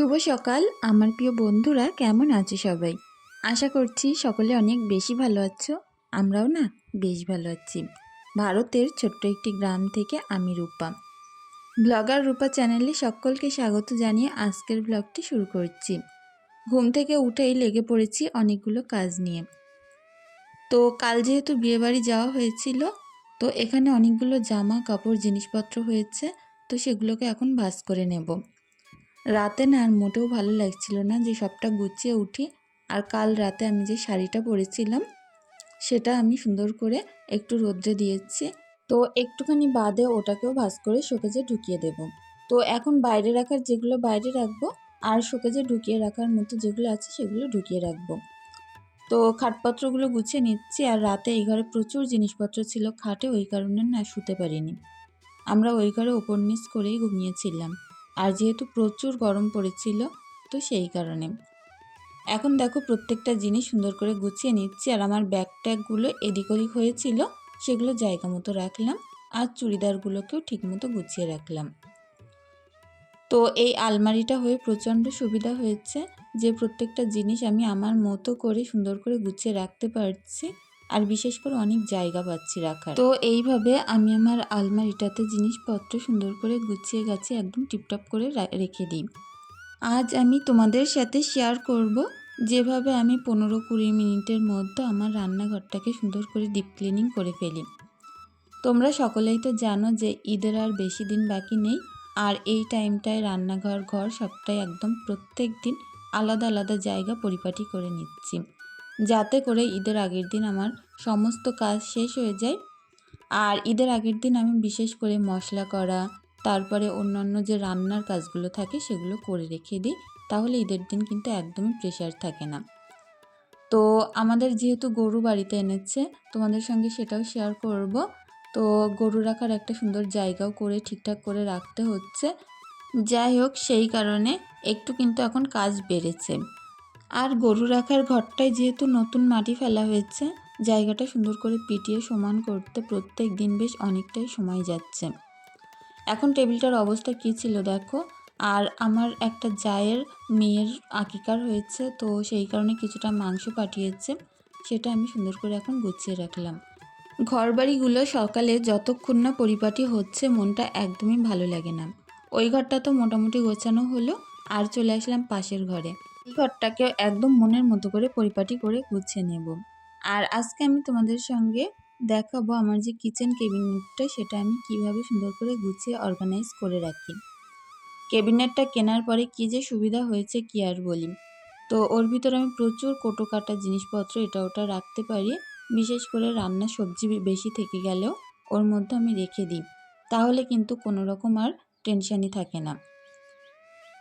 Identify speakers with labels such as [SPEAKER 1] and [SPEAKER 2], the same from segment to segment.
[SPEAKER 1] শুভ সকাল। আমার প্রিয় বন্ধুরা, কেমন আছো সবাই? আশা করছি সকলে অনেক বেশি ভালো আছো। আমরাও না বেশ ভালো আছি। ভারতের ছোট্ট একটি গ্রাম থেকে আমি রূপা। ব্লগার রূপা চ্যানেলে সকলকে স্বাগত জানিয়ে আজকের ব্লগটি শুরু করছি। ঘুম থেকে উঠেই লেগে পড়েছি অনেকগুলো কাজ নিয়ে। তো কাল যেহেতু বিয়েবাড়ি যাওয়া হয়েছিল, তো এখানে অনেকগুলো জামা কাপড় জিনিসপত্র হয়েছে, তো সেগুলোকে এখন ভাস করে নেব। রাতে না আর মোটেও ভালো লাগছিল না যে সবটা গুছিয়ে উঠি। আর কাল রাতে আমি যে শাড়িটা পরেছিলাম, সেটা আমি সুন্দর করে একটু রোদ্রে দিয়েছি। তো একটুখানি বাদে ওটাকেও ভাস করে শোকেজে ঢুকিয়ে দেব। তো এখন বাইরে রাখার যেগুলো বাইরে রাখব, আর শোকেজে ঢুকিয়ে রাখার মতো যেগুলো আছে সেগুলো ঢুকিয়ে রাখব। তো খাটপত্রগুলো গুছিয়ে নিচ্ছি, আর রাতে এই ঘরে প্রচুর জিনিসপত্র ছিল, খাটে ওই কারণে না শুতে পারিনি। আমরা ওই ঘরে ওপর নিচ করেই ঘুমিয়েছিলাম। আর যেহেতু প্রচুর গরম পড়েছিল, তো সেই কারণে। এখন দেখো প্রত্যেকটা জিনিস সুন্দর করে গুছিয়ে নিচ্ছি আর আমার ব্যাগ ট্যাগগুলো এদিক ওদিক হয়েছিল, সেগুলো জায়গা মতো রাখলাম আর চুড়িদারগুলোকেও ঠিকমতো গুছিয়ে রাখলাম। তো এই আলমারিটা হয়ে প্রচণ্ড সুবিধা হয়েছে যে প্রত্যেকটা জিনিস আমি আমার মতো করে সুন্দর করে গুছিয়ে রাখতে পারছি। আর বিশেষ করে অনেক জায়গা পাচ্ছি রাখার। তো এইভাবে আমি আমার আলমারিটাতে জিনিসপত্র সুন্দর করে গুছিয়ে গাছে একদম টিপটপ করে রেখে দিই। আজ আমি তোমাদের সাথে শেয়ার করব যেভাবে আমি পনেরো কুড়ি মিনিটের মধ্যে আমার রান্নাঘরটাকে সুন্দর করে ডিপ ক্লিনিং করে ফেলি। তোমরা সকলেই তো জানো যে ঈদের আর বেশি দিন বাকি নেই, আর এই টাইমটায় রান্নাঘর, ঘর সবটাই একদম প্রত্যেক দিন আলাদা আলাদা জায়গা পরিপাটি করে নিচ্ছি। যাতে করে ঈদের আগের দিন আমার সমস্ত কাজ শেষ হয়ে যায়। আর ঈদের আগের দিন আমি বিশেষ করে মশলা করা, তারপরে অন্যান্য যে রান্নার কাজগুলো থাকে সেগুলো করে রেখে দিই। তাহলে ঈদের দিন কিন্তু একদমই প্রেশার থাকে না। তো আমাদের যেহেতু গরু বাড়িতে এনেছে, তোমাদের সঙ্গে সেটাও শেয়ার করব। তো গরু রাখার একটা সুন্দর জায়গাও করে ঠিকঠাক করে রাখতে হচ্ছে। যাই হোক, সেই কারণে একটু কিন্তু এখন কাজ বেড়েছে। আর গরু রাখার ঘরটায় যেহেতু নতুন মাটি ফেলা হয়েছে, জায়গাটা সুন্দর করে পিটিয়ে সমান করতে প্রত্যেক দিন বেশ অনেকটাই সময় যাচ্ছে। এখন টেবিলটার অবস্থা কী ছিল দেখো? আর আমার একটা জায়ের মেয়ের আকিকার হয়েছে, তো সেই কারণে কিছুটা মাংস পাঠিয়েছে, সেটা আমি সুন্দর করে এখন গুছিয়ে রাখলাম। ঘরবাড়িগুলো সকালে যতক্ষণ না পরিপাটি হচ্ছে, মনটা একদমই ভালো লাগে না। ওই ঘরটা তো মোটামুটি গোছানো হলো, আর চলে আসলাম পাশের ঘরে। ঘরটাকে একদম মনের মতো করে পরিপাটি করে গুছিয়ে নেব। আর আজকে আমি তোমাদের সঙ্গে দেখাবো আমার যে কিচেন কেবিনেটটা সেটা আমি কীভাবে সুন্দর করে গুছিয়ে অর্গানাইজ করে রাখি। কেবিনেটটা কেনার পরে কী যে সুবিধা হয়েছে কি আর বলি। তো ওর ভিতরে আমি প্রচুর কোটো কাটা জিনিসপত্র এটা ওটা রাখতে পারি, বিশেষ করে রান্না সবজি বেশি থেকে গেলেও ওর মধ্যে আমি রেখে দিই। তাহলে কিন্তু কোনো রকম আর টেনশানই থাকে না।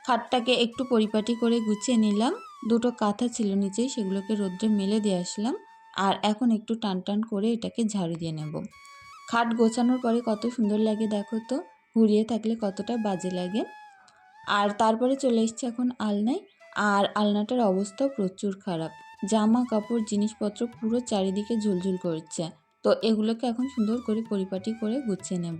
[SPEAKER 1] খাটটাকে একটু পরিপাটি করে গুছিয়ে নিলাম। দুটো কাঁথা ছিল নিচেই সেগুলোকে রোদ্রে মেলে দিয়ে আসলাম। আর এখন একটু টান টান করে এটাকে ঝাড়ু দিয়ে নেব। খাট গোছানোর পরে কত সুন্দর লাগে দেখো তো। ঘুরিয়ে থাকলে কতটা বাজে লাগে। আর তারপরে চলে এসছে এখন আলনায়। আর আলনাটার অবস্থাও প্রচুর খারাপ। জামা, কাপড়, জিনিসপত্র পুরো চারিদিকে ঝুলঝুল করছে। তো এগুলোকে এখন সুন্দর করে পরিপাটি করে গুছিয়ে নেব।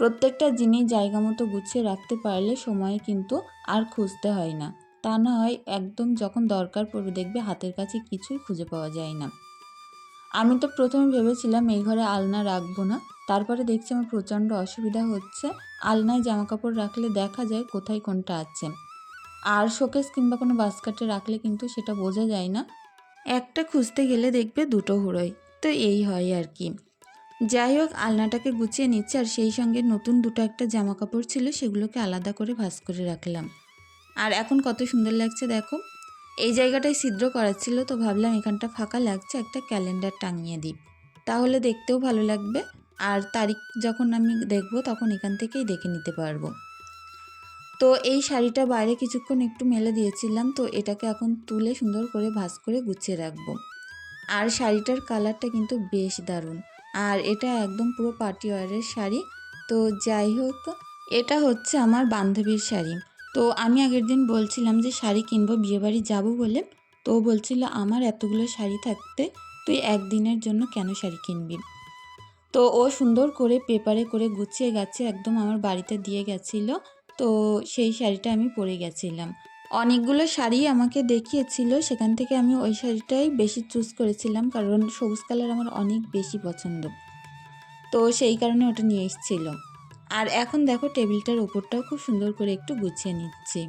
[SPEAKER 1] প্রত্যেকটা জিনিস জায়গা মতো গুছিয়ে রাখতে পারলে সময়ে কিন্তু আর খুঁজতে হয় না। তা না হয় একদম যখন দরকার পড়বে দেখবে হাতের কাছে কিছুই খুঁজে পাওয়া যায় না। আমি তো প্রথমে ভেবেছিলাম এই ঘরে আলনা রাখব না। তারপরে দেখছি আমার প্রচণ্ড অসুবিধা হচ্ছে। আলনায় জামা কাপড় রাখলে দেখা যায় কোথায় কোনটা আছে। আর শোকেস কিংবা কোনো বাস্কেটে রাখলে কিন্তু সেটা বোঝা যায় না। একটা খুঁজতে গেলে দেখবে দুটো হুড়োয়। তো এই হয় আর কি। যাই হোক, আলনাটাকে গুছিয়ে নিচ্ছে আর সেই সঙ্গে নতুন দুটো একটা জামা কাপড় ছিল, সেগুলোকে আলাদা করে ভাস করে রাখলাম। আর এখন কত সুন্দর লাগছে দেখো। এই জায়গাটায় ছিদ্র করা ছিল, তো ভাবলাম এখানটা ফাঁকা লাগছে, একটা ক্যালেন্ডার টাঙিয়ে দিই। তাহলে দেখতেও ভালো লাগবে, আর তারিখ যখন আমি দেখব তখন এখান থেকেই দেখে নিতে পারব। তো এই শাড়িটা বাইরে কিছুক্ষণ একটু মেলে দিয়েছিলাম, তো এটাকে এখন তুলে সুন্দর করে ভাস করে গুছিয়ে রাখব। আর শাড়িটার কালারটা কিন্তু বেশ দারুণ। আর এটা একদম পুরো পার্টি ওয়ারের শাড়ি। তো যাই হোক, এটা হচ্ছে আমার বান্ধবীর শাড়ি। তো আমি আগের দিন বলছিলাম যে শাড়ি কিনবো, বিয়েবাড়ি যাব বলে। তো বলছিল, আমার এতগুলো শাড়ি থাকতে তুই একদিনের জন্য কেন শাড়ি কিনবি? তো ও সুন্দর করে পেপারে করে গুছিয়ে গেছে একদম আমার বাড়িতে দিয়ে গেছিল। তো সেই শাড়িটা আমি পরে গেছিলাম। অনেকগুলো শাড়ি আমাকে দেখিয়েছিল, সেখান থেকে আমি ওই শাড়িটাই বেশি চুজ করেছিলাম, কারণ সবুজ কালার আমার অনেক বেশি পছন্দ। তো সেই কারণে ওটা নিয়ে এসেছিল। আর এখন দেখো টেবিলটার ওপরটাও খুব সুন্দর করে একটু গুছিয়ে নিচ্ছি।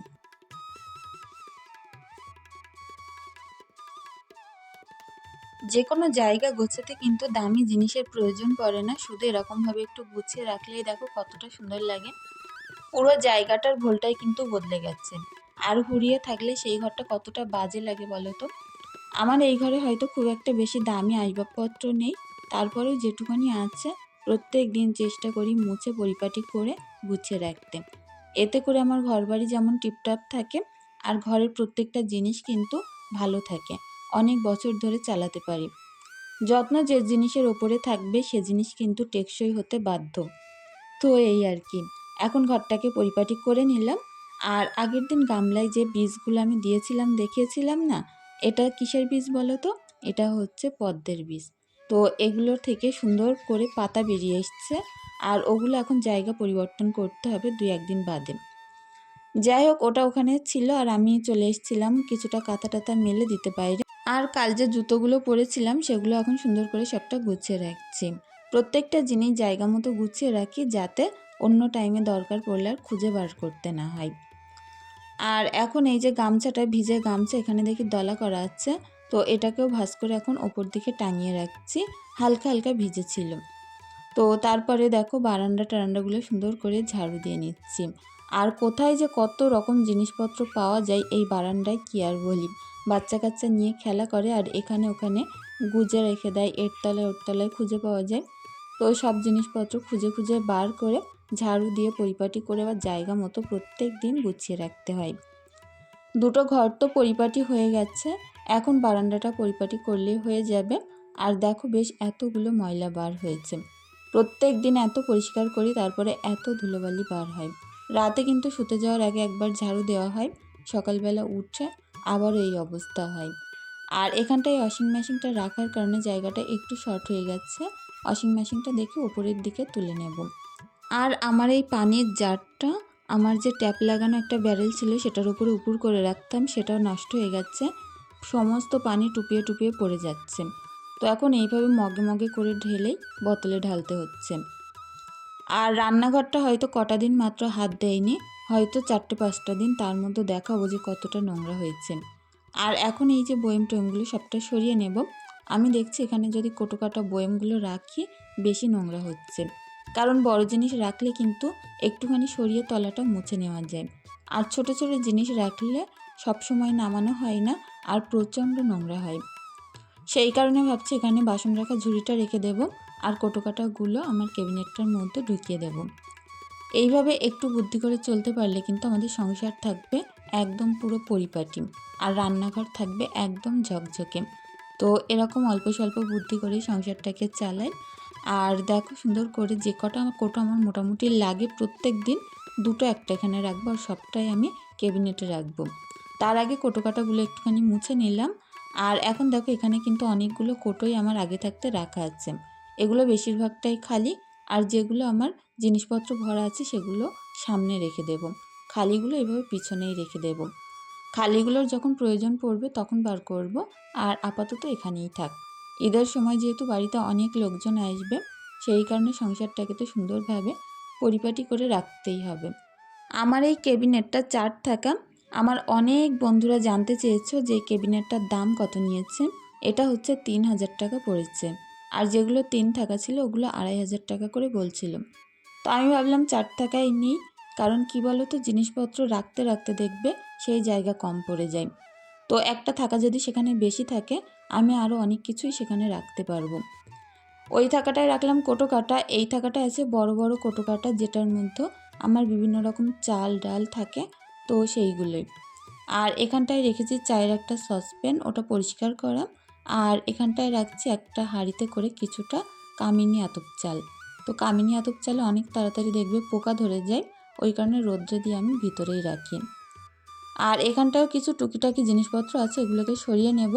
[SPEAKER 1] যে কোনো জায়গা গোছাতে কিন্তু দামি জিনিসের প্রয়োজন পড়ে না, শুধু এরকমভাবে একটু গুছিয়ে রাখলেই দেখো কতটা সুন্দর লাগে। পুরো জায়গাটার ভোলটাই কিন্তু বদলে গেছে। আর হুড়িয়ে থাকলে সেই ঘরটা কতটা বাজে লাগে বলো তো? আমার এই ঘরে হয়তো খুব একটা বেশি দামি আসবাবপত্র নেই। তারপরেও যেটুকুনি আছে, প্রত্যেক দিন চেষ্টা করি মুছে পরিপাটি করে গুছিয়ে রাখতে। এতে করে আমার ঘরবাড়ি যেমন টিপটপ থাকে, আর ঘরের প্রত্যেকটা জিনিস কিন্তু ভালো থাকে। অনেক বছর ধরে চালাতে পারি। যত্ন যে জিনিসের ওপরে থাকবে, সে জিনিস কিন্তু টেকসই হতে বাধ্য। তো এই আর কি। এখন ঘরটাকে পরিপাটি করে নিলাম। আর আগের দিন গামলায় যে বীজগুলো আমি দিয়েছিলাম, দেখিয়েছিলাম না? এটা কিসের বীজ বলো তো? এটা হচ্ছে পদ্মের বীজ। তো এগুলোর থেকে সুন্দর করে পাতা বেরিয়ে এসছে আর ওগুলো এখন জায়গা পরিবর্তন করতে হবে দুই একদিন বাদে। যাই হোক, ওটা ওখানে ছিল আর আমি চলে এসেছিলাম কিছুটা কাঁথা টাতা মেলে দিতে বাইরে। আর কাল যে জুতোগুলো পরেছিলাম, সেগুলো এখন সুন্দর করে সবটা গুছিয়ে রাখছি। প্রত্যেকটা জিনিস জায়গা মতো গুছিয়ে রাখি যাতে অন্য টাইমে দরকার পড়লে আর খুঁজে বার করতে না হয়। আর এখন এই যে গামছাটা ভিজে গামছা এখানে দেখি দলা করা আছে, তো এটাকেও ভাস করে এখন ওপর দিকে টাঙিয়ে রাখছি, হালকা হালকা ভিজেছিল। তো তারপরে দেখো বারান্দা টারান্ডাগুলো সুন্দর করে ঝাড়ু দিয়ে নিচ্ছি। আর কোথায় যে কত রকম জিনিসপত্র পাওয়া যায় এই বারান্দায় কি আর বলি? বাচ্চা কাচ্চা নিয়ে খেলা করে আর এখানে ওখানে গুজে রেখে দেয়, এর তলায় ওর তলায় খুঁজে পাওয়া যায়। তো সব জিনিসপত্র খুঁজে খুঁজে বার করে ঝাড়ু দিয়ে পরিপাটি করে বা জায়গা মতো প্রত্যেক দিন গুছিয়ে রাখতে হয়। দুটো ঘর তো পরিপাটি হয়ে গেছে, এখন বারান্দাটা পরিপাটি করলেই হয়ে যাবে। আর দেখো বেশ এতগুলো ময়লা বার হয়েছে। প্রত্যেক দিন এত পরিষ্কার করি, তারপরে এত ধুলোবালি বার হয়। রাতে কিন্তু শুতে যাওয়ার আগে একবার ঝাড়ু দেওয়া হয়, সকালবেলা উঠছে আবারও এই অবস্থা হয়। আর এখানটায় ওয়াশিং মেশিনটা রাখার কারণে জায়গাটা একটু শর্ট হয়ে গেছে। ওয়াশিং মেশিনটা দেখে উপরের দিকে তুলে নেব। আর আমার এই পানির জারটা, আমার যে ট্যাপ লাগানো একটা ব্যারেল ছিল সেটার উপরে উপর করে রাখতাম, সেটাও নষ্ট হয়ে গেছে। সমস্ত পানি টুপিয়ে টুপিয়ে পড়ে যাচ্ছে। তো এখন এইভাবে মগে মগে করে ঢেলেই বোতলে ঢালতে হচ্ছে। আর রান্নাঘরটা হয়তো কটা দিন মাত্র হাত দেয়নি, হয়তো চারটে পাঁচটা দিন, তার মধ্যে দেখাবো যে কতটা নোংরা হয়েছে। আর এখন এই যে বয়েম টয়েমগুলো সবটা সরিয়ে নেব। আমি দেখছি এখানে যদি কোটোকাটা বয়েমগুলো রাখি, বেশি নোংরা হচ্ছে। কারণ বড় জিনিস রাখলে কিন্তু একটুখানি সরিয়ে তলাটা মুছে নেওয়া যায়। আর ছোট ছোট জিনিস রাখলে সবসময় নামানো হয় না আর প্রচণ্ড নোংরা হয়। সেই কারণে ভাবছি এখানে বাসন রাখা ঝুড়িটা রেখে দেব আর কোটোকাটাগুলো আমার ক্যাবিনেটটার মধ্যে ঢুকিয়ে দেব। এইভাবে একটু বুদ্ধি করে চলতে পারলে কিন্তু আমাদের সংসার থাকবে একদম পুরো পরিপাটি আর রান্নাঘর থাকবে একদম ঝকঝকে। তো এরকম অল্প স্বল্প বুদ্ধি করে সংসারটাকে চালাই আর দেখো সুন্দর করে যে কটা আমার কোটো আমার মোটামুটি লাগে প্রত্যেক দিন, দুটো একটা এখানে রাখব আর সবটাই আমি ক্যাবিনেটে রাখব। তার আগে কোটো কাটাগুলো একটুখানি মুছে নিলাম। আর এখন দেখো এখানে কিন্তু অনেকগুলো কোটোই আমার আগে থাকতে রাখা আছে। এগুলো বেশিরভাগটাই খালি আর যেগুলো আমার জিনিসপত্র ভরা আছে সেগুলো সামনে রেখে দেব। খালিগুলো এভাবে পিছনেই রেখে দেব। খালিগুলোর যখন প্রয়োজন পড়বে তখন বার করব। আর আপাতত এখানেই থাক। ঈদের সময় যেহেতু বাড়িতে অনেক লোকজন আসবে, সেই কারণে সংসারটাকে তো সুন্দরভাবে পরিপাটি করে রাখতেই হবে। আমার এই ক্যাবিনেটটা চার থাকা। আমার অনেক বন্ধুরা জানতে চেয়েছো যে ক্যাবিনেটটার দাম কত নিয়েছে। এটা হচ্ছে তিন হাজার টাকা পড়েছে। আর যেগুলো তিন থাকা ছিল, ওগুলো আড়াই হাজার টাকা করে বলছিল। তো আমি ভাবলাম চার টাকাই নিই, কারণ কি বলো তো জিনিসপত্র রাখতে রাখতে দেখবে সেই জায়গা কম পড়ে যায়। তো একটা থাকা যদি সেখানে বেশি থাকে আমি আরও অনেক কিছুই সেখানে রাখতে পারব। ওই থাকাটায় রাখলাম কোটো কাটা। এই থাকাটা আছে বড় বড় কোটো কাটা যেটার মধ্যে আমার বিভিন্ন রকম চাল ডাল থাকে তো সেইগুলোই আর এখানটায় রেখেছি চায়ের একটা সসপ্যান, ওটা পরিষ্কার করা। আর এখানটায় রাখছি একটা হাঁড়িতে করে কিছুটা কামিনী আতপ চাল। তো কামিনী আতপ চালে অনেক তাড়াতাড়ি দেখবে পোকা ধরে যায়, ওই কারণে রোদ্রে দিয়ে আমি ভিতরেই রাখি। আর এখানটাও কিছু টুকিটাকি জিনিসপত্র আছে, এগুলোকে সরিয়ে নেব।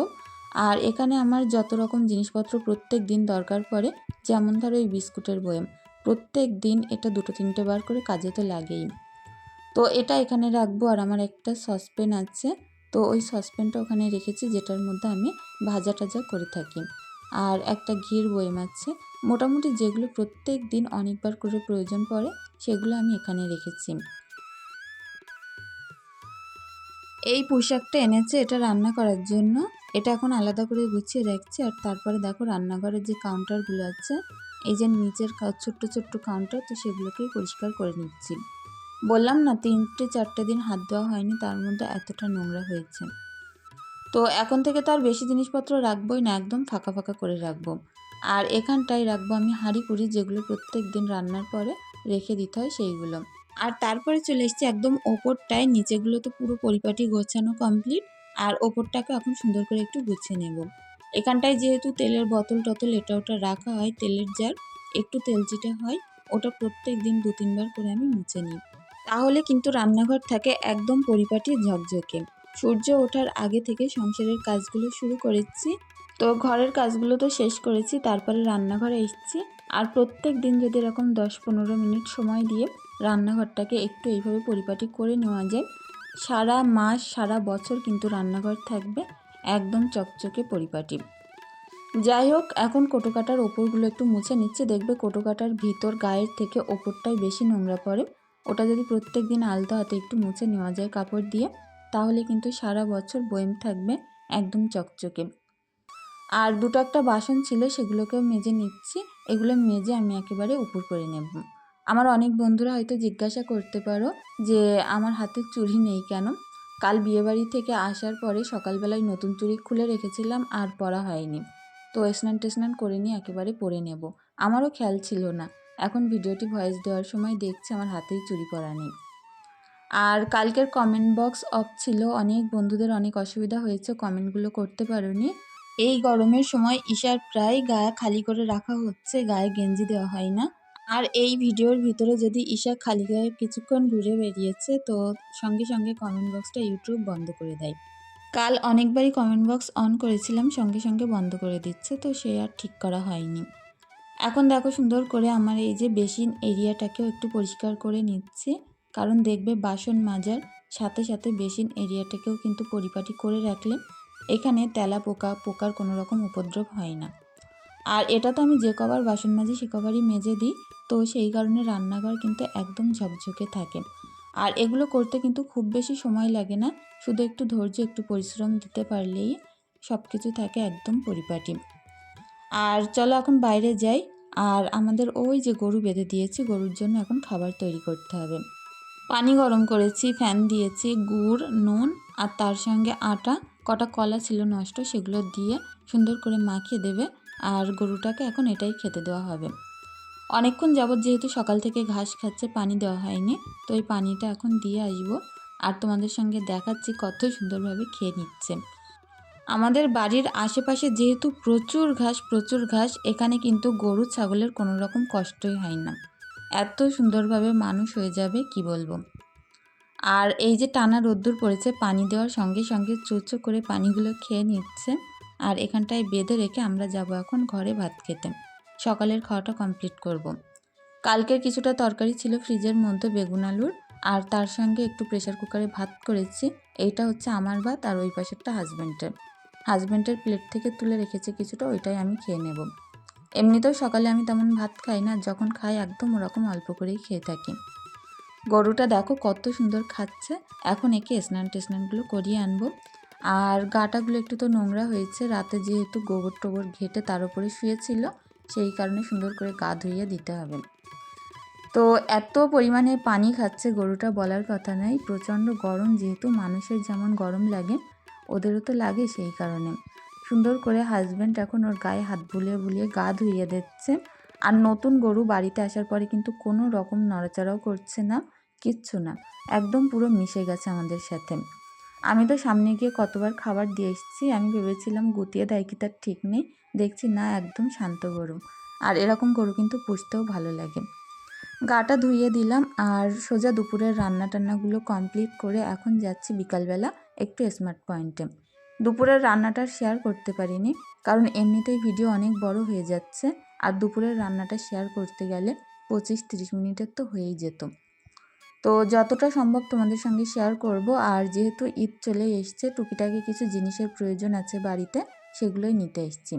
[SPEAKER 1] আর এখানে আমার যত রকম জিনিসপত্র প্রত্যেক দিন দরকার পড়ে, যেমন ধরো এই বিস্কুটের বয়াম, প্রত্যেক দিন এটা দুটো তিনটে বার করে কাজে তো লাগেই। তো এটা এখানে রাখব আর আমার একটা সসপ্যান আছে, তো ওই সসপ্যানটা ওখানে রেখেছি যেটার মধ্যে আমি ভাজা টাজা করে থাকি। আর একটা ঘির বয়েম আছে, মোটামুটি যেগুলো প্রত্যেক দিন অনেকবার করে প্রয়োজন পড়ে, সেগুলো আমি এখানে রেখেছি। এই পোশাকটা এনেছে এটা রান্না করার জন্য। এটা এখন আলাদা করে গুছিয়ে রাখছি আর তারপরে দেখো রান্নাঘরের যে কাউন্টারগুলো আছে, এই যে নিচের ছোট্ট ছোট্ট কাউন্টার তো সেগুলোকেই পরিষ্কার করে নিচ্ছি। বললাম না, তিনটে চারটে দিন হাত দেওয়া হয়নি, তার মধ্যে এতটা নোংরা হয়েছে। তো এখন থেকে তো আর বেশি জিনিসপত্র রাখবোই না, একদম ফাঁকা ফাঁকা করে রাখব। আর এখানটায় রাখব আমি হাঁড়ি কুড়ি, যেগুলো প্রত্যেক দিন রান্নার পরে রেখে দিতে হয় সেইগুলো। আর তারপরে চলে এসেছি একদম ওপরটায়, নিচেগুলো তো পুরো পরিপাটি গোছানো কমপ্লিট আর ওপরটাকে এখন সুন্দর করে একটু গুছিয়ে নেব। এখানটায় যেহেতু তেলের বোতল টতল এটা ওটা রাখা হয়, তেলের জার একটু তেল চিটে হয়, ওটা প্রত্যেক দিন দু তিনবার করে আমি মুছে নিই। তাহলে কিন্তু রান্নাঘর থাকে একদম পরিপাটি ঝকঝকে। সূর্য ওঠার আগে থেকে সংসারের কাজগুলো শুরু করেছি। তো ঘরের কাজগুলো তো শেষ করেছি, তারপরে রান্নাঘরে এসেছি। আর প্রত্যেক দিন যদি এরকম দশ পনেরো মিনিট সময় দিয়ে রান্নাঘরটাকে একটু এইভাবে পরিপাটি করে নেওয়া যায়। সারা মাস, সারা বছর কিন্তু রান্নাঘর থাকবে একদম চকচকে পরিপাটি। যাই হোক, এখন কোটোকাটার ওপরগুলো একটু মুছে নিচ্ছে। দেখবে কোটোকাটার ভিতর গায়ের থেকে ওপরটাই বেশি নোংরা পড়ে। ওটা যদি প্রত্যেক দিন আলতো হাতে একটু মুছে নেওয়া যায় কাপড় দিয়ে, তাহলে কিন্তু সারা বছর বয়েম থাকবে একদম চকচকে। আর দুটো একটা বাসন ছিল, সেগুলোকেও মেজে নিচ্ছি। এগুলো মেজে আমি একেবারে উপর করে নেব। আমার অনেক বন্ধুরা হয়তো জিজ্ঞাসা করতে পারো যে, আমার হাতে চুড়ি নেই কেন? কাল বিয়েবাড়ি থেকে আসার পরে সকালবেলায় নতুন চুড়ি খুলে রেখেছিলাম, আর পরা হয়নি। তো স্নান টেস্নান করে নিয়ে একেবারে পরে নেব। আমারও খেয়াল ছিল না। এখন ভিডিওটি ভয়েস দেওয়ার সময় দেখছি আমার হাতেই চুরি পরা নেই। আর কালকের কমেন্ট বক্স অফ ছিল। অনেক বন্ধুদের অনেক অসুবিধা হয়েছে, কমেন্টগুলো করতে পারোনি। এই গরমের সময় ঈশার প্রায় গায়ে খালি করে রাখা হচ্ছে, গায়ে গেঞ্জি দেওয়া হয় না। আর এই ভিডিওর ভিতরে যদি ঈশা খালি গায়ে কিছুক্ষণ ঘুরে বেরিয়েছে তো সঙ্গে সঙ্গে কমেন্ট বক্সটা ইউটিউব বন্ধ করে দেয়। কাল অনেকবারই কমেন্ট বক্স অন করেছিলাম, সঙ্গে সঙ্গে বন্ধ করে দিচ্ছে, তো সে আর ঠিক করা হয়নি। এখন দেখো সুন্দর করে আমার এই যে বেসিন এরিয়াটাকেও একটু পরিষ্কার করে নিচ্ছে, কারণ দেখবে বাসন মাজার, সাথে সাথে বেসিন এরিয়াটাকেও কিন্তু পরিপাটি করে রাখলে এখানে তেলা পোকা, পোকার কোনো রকম উপদ্রব হয় না। আর এটা তো আমি যে কবার বাসন মাজি, সে কবারই মেজে দিই তো সেই কারণে রান্নাঘর কিন্তু একদম ঝকঝকে থাকে। আর এগুলো করতে কিন্তু খুব বেশি সময় লাগে না, শুধু একটু ধৈর্য, একটু পরিশ্রম দিতে পারলেই সব কিছু থাকে একদম পরিপাটি। আর চলো এখন বাইরে যাই, আর আমাদের ওই যে গরু বেঁধে দিয়েছি, গরুর জন্য এখন খাবার তৈরি করতে হবে। পানি গরম করেছি, ফ্যান দিয়েছি, গুড়, নুন আর তার সঙ্গে আটা। কটা কলা ছিল নষ্ট, সেগুলো দিয়ে সুন্দর করে মাখিয়ে দেবে। আর গরুটাকে এখন এটাই খেতে দেওয়া হবে। অনেকক্ষণ যাবৎ যেহেতু সকাল থেকে ঘাস খাচ্ছে, পানি দেওয়া হয়নি, তো এই পানিটা এখন দিয়ে আসব। আর তোমাদের সঙ্গে দেখাচ্ছি কত সুন্দরভাবে খেয়ে নিচ্ছে। আমাদের বাড়ির আশেপাশে যেহেতু প্রচুর ঘাস প্রচুর ঘাস, এখানে কিন্তু গরু, ছাগলের কোনো রকম কষ্টই হয় না। এত সুন্দরভাবে মানুষ হয়ে যাবে, কি বলব? আর এই যে টানা রোদ্দুর পড়েছে, পানি দেওয়ার সঙ্গে সঙ্গে চোচো করে পানিগুলো খেয়ে নিচ্ছে। আর এখানটায় বেঁধে রেখে আমরা যাব এখন ঘরে ভাত খেতে। সকালের খাওয়াটা কমপ্লিট করব। কালকের কিছুটা তরকারি ছিল ফ্রিজের মধ্যে বেগুন আলুর, আর তার সঙ্গে একটু প্রেশার কুকারে ভাত করেছি। এইটা হচ্ছে আমার ভাত আর ওই পাশেরটা হাজব্যান্ডের হাজব্যান্ডের প্লেট থেকে তুলে রেখেছে কিছুটা, ওইটাই আমি খেয়ে নেব। এমনিতেও সকালে আমি তেমন ভাত খাই না, যখন খাই একদম ওরকম অল্প করেই খেয়ে থাকি। গরুটা দেখো কত সুন্দর খাচ্ছে। এখন একে স্নান টেস্নানগুলো করিয়ে আনব। আর গাটাগুলো একটু তো নোংরা হয়েছে, রাতে যেহেতু গোবর টোবর ঘেটে তার উপরে শুয়েছিল সেই কারণে সুন্দর করে গা ধুইয়ে দিতে হবে। তো এত পরিমাণে পানি খাচ্ছে গরুটা বলার কথা নাই। প্রচণ্ড গরম যেহেতু মানুষের যেমন গরম লাগে, ওদেরও তো লাগে সেই কারণে। সুন্দর করে হাজব্যান্ড এখন ওর গায়ে হাত বুলিয়ে বুলিয়ে গা ধুইয়ে দিচ্ছে। আর নতুন গরু বাড়িতে আসার পরে কিন্তু কোনো রকম নড়াচড়াও করছে না, কিচ্ছু না। একদম পুরো মিশে গেছে আমাদের সাথে। আমি তো সামনে গিয়ে কতবার খাবার দিয়ে এসেছি, আমি ভেবেছিলাম গুতিয়ে দেয় কি তার ঠিক নেই। দেখছি না, একদম শান্ত গরু। আর এরকম গরু কিন্তু পুষতেও ভালো লাগে। গাটা ধুইয়ে দিলাম আর সোজা দুপুরের রান্না টান্নাগুলো কমপ্লিট করে এখন যাচ্ছি বিকালবেলা একটু স্মার্ট পয়েন্টে দুপুরের রান্নাটা শেয়ার করতে পারিনি, কারণ এমনিতেই ভিডিও অনেক বড় হয়ে যাচ্ছে। আর দুপুরের রান্নাটা শেয়ার করতে গেলে পঁচিশ তিরিশ মিনিটের তো হয়েই যেত। তো যতটা সম্ভব তোমাদের সঙ্গে শেয়ার করব, আর যেহেতু ঈদ চলে এসছে, টুকিটাকি কিছু জিনিসের প্রয়োজন আছে বাড়িতে, সেগুলোই নিতে এসেছি।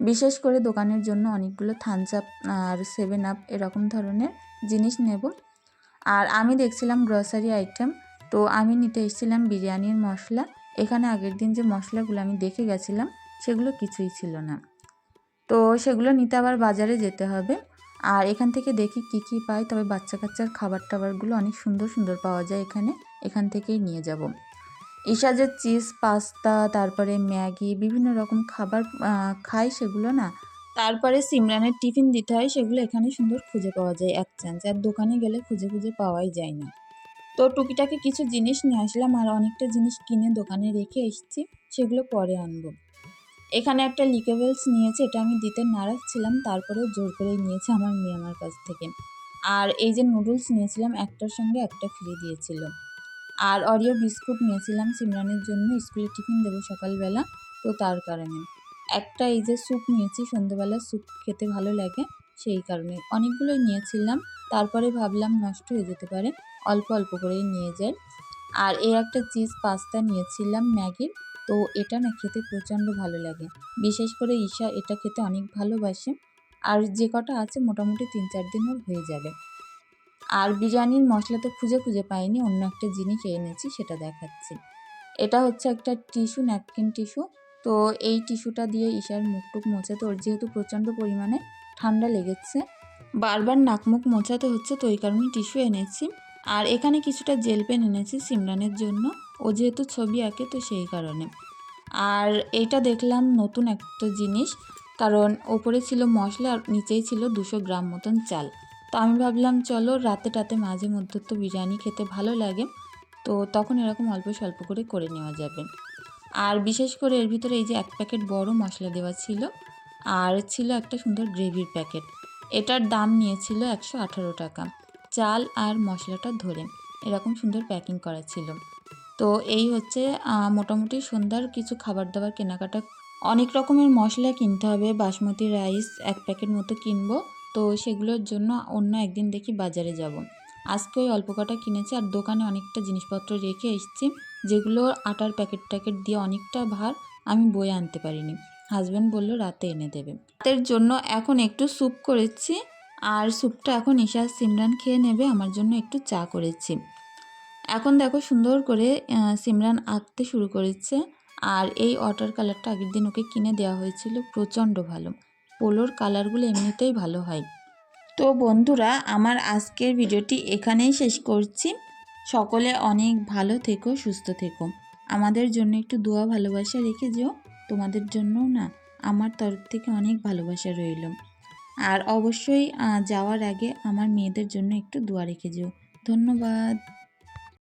[SPEAKER 1] বিশেষ করে দোকানের জন্য অনেকগুলো থামস আপ আর সেভেন আপ এরকম ধরনের জিনিস নেব। আর আমি দেখছিলাম গ্রসারি আইটেম তো আমি নিতে এসেছিলাম বিরিয়ানির মশলা। এখানে আগের দিন যে মশলাগুলো আমি দেখে গেছিলাম, সেগুলো কিছুই ছিল না। তো সেগুলো নিতে আবার বাজারে যেতে হবে। আর এখান থেকে দেখি কি কি পাই, তবে বাচ্চা কাচ্চার খাবার টাবারগুলো অনেক সুন্দর সুন্দর পাওয়া যায় এখানে। এখান থেকেই নিয়ে যাব। ঈশা যে চিজ, পাস্তা, তারপরে ম্যাগি, বিভিন্ন রকম খাবার খায় সেগুলো না। তারপরে সিমরানের টিফিন দিতে হয়, সেগুলো এখানে সুন্দর খুঁজে পাওয়া যায়, এক চান্স আর দোকানে গেলে খুঁজে খুঁজে পাওয়াই যায় না। তো টুকিটাকে কিছু জিনিস নিয়ে আসলাম, আর অনেকটা জিনিস কিনে দোকানে রেখে এসেছি, সেগুলো পরে আনব। এখানে একটা লিকেবেলস নিয়েছে, এটা আমি দিতে নারাজ ছিলাম, তারপরেও জোর করেই নিয়েছে আমার মেয়ে আমার কাছ থেকে। আর এই যে নুডলস নিয়েছিলাম, একটার সঙ্গে একটা ফ্রি দিয়েছিল। আর অরিও বিস্কুট নিয়েছিলাম সিমরানের জন্য, স্কুলে টিফিন দেবো সকালবেলা, তো তার কারণে। একটা এই যে স্যুপ নিয়েছি সন্ধ্যেবেলা স্যুপ খেতে ভালো লাগে সেই কারণে। অনেকগুলোই নিয়েছিলাম, তারপরে ভাবলাম নষ্ট হয়ে যেতে পারে, অল্প অল্প করেই নিয়ে যাই। আর এই একটা চিজ পাস্তা নিয়েছিলাম ম্যাগির, তো এটা না খেতে প্রচণ্ড ভালো লাগে। বিশেষ করে ঈশা এটা খেতে অনেক ভালোবাসে, আর যে কটা আছে মোটামুটি তিন চার দিন হয়ে যাবে। আর বিরিয়ানির মশলা তো খুঁজে খুঁজে পাইনি, অন্য একটা জিনিস এনেছি সেটা দেখাচ্ছি। এটা হচ্ছে একটা টিস্যু, ন্যাপকিন টিস্যু। তো এই টিস্যুটা দিয়ে ঈশার মুখটুক মোছাতে, ওর যেহেতু প্রচণ্ড পরিমাণে ঠান্ডা লেগেছে, বারবার নাকমুখ মোছাতে হচ্ছে, তো ওই কারণে টিস্যু এনেছি। আর এখানে কিছুটা জেল পেন এনেছি সিমরানের জন্য, ও যেহেতু ছবি আঁকে, তো সেই কারণে। আর এইটা দেখলাম নতুন একটা জিনিস, কারণ ওপরে ছিল মশলা, আর নিচেই ছিল দুশো গ্রাম মতন চাল। তো আমি ভাবলাম, চলো রাতে টাতে মাঝে মধ্যে তো বিরিয়ানি খেতে ভালো লাগে। তো তখন এরকম অল্প স্বল্প করে করে নেওয়া যাবে। আর বিশেষ করে এর ভিতরে এই যে এক প্যাকেট বড় মশলা দেওয়া ছিল, আর ছিল একটা সুন্দর গ্রেভির প্যাকেট। এটার দাম নিয়েছিল একশো আঠারো টাকা। চাল আর মশলাটা ধরে এরকম সুন্দর প্যাকিং করা ছিল। তো এই হচ্ছে মোটামুটি সন্ধ্যার কিছু খাবার দাবার কেনাকাটা। অনেক রকমের মশলা কিনতে হবে। বাসমতি রাইস এক প্যাকেট মতো কিনবো। তো সেগুলোর জন্য অন্য একদিন দেখি বাজারে যাব। আজকে ওই অল্প কটা কিনেছি আর দোকানে অনেকটা জিনিসপত্র রেখে এসেছি, যেগুলো আটার প্যাকেট ট্যাকেট দিয়ে অনেকটা ভার আমি বয়ে আনতে পারিনি। হাজব্যান্ড বলল, রাতে এনে দেবে। রাতের জন্য এখন একটু স্যুপ করেছি আর স্যুপটা এখন ঈশা সিমরান খেয়ে নেবে, আমার জন্য একটু চা করেছি। এখন দেখো সুন্দর করে সিমরান আঁকতে শুরু করেছে আর এই ওয়াটার কালারটা আগের দিন ওকে কিনে দেওয়া হয়েছিল, প্রচণ্ড ভালো। পোলোর কালারগুলো এমনিতেই ভালো হয়। তো বন্ধুরা, আমার আজকের ভিডিওটি এখানেই শেষ করছি। সকলে অনেক ভালো থেকো, সুস্থ থেকো। আমাদের জন্য একটু দোয়া, ভালোবাসা রেখে যেও। তোমাদের জন্যও না, আমার তরফ থেকে অনেক ভালোবাসা রইল। আর অবশ্যই যাওয়ার আগে আমার মেয়েদের জন্য একটু দোয়া রেখে যেও। ধন্যবাদ।